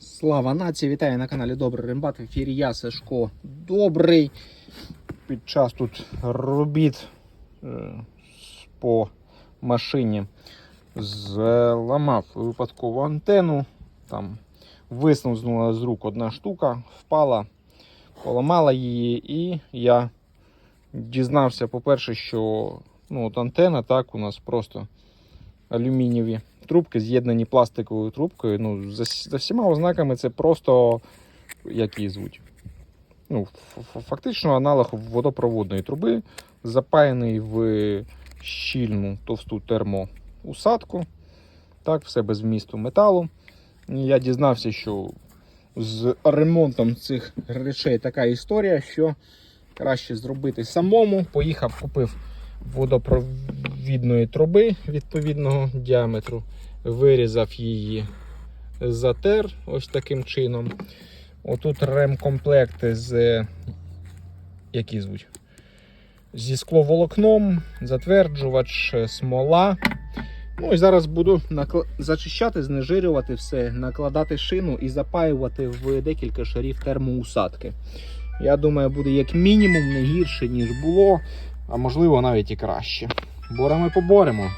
Слава нації! Вітаю на каналі Добрий Рембат. В ефірі я Сашко Добрий. Під час тут робіт е, по машині зламав випадкову антенну. Там висновзнула з рук одна штука, впала, поламала її, і я дізнався, по-перше, що ну, от антенна так у нас просто алюмінієві трубки з'єднані пластиковою трубкою. Ну, за, за всіма ознаками це просто як її звуть. Ну, фактично аналог водопроводної труби, запаяний в щільну товсту термоусадку. Так, все без вмісту металу. Я дізнався, що з ремонтом цих речей така історія, що краще зробити самому. Поїхав, купив водопровідної труби відповідного діаметру, вирізав її, затер ось таким чином. Отут ремкомплекти з які звуть? Зі скловолокном, затверджувач, смола. Ну і зараз буду накла- зачищати, знежирювати все, накладати шину і запаювати в декілька шарів термоусадки. Я думаю, буде як мінімум не гірше, ніж було, а можливо навіть і краще. Боремо поборемо.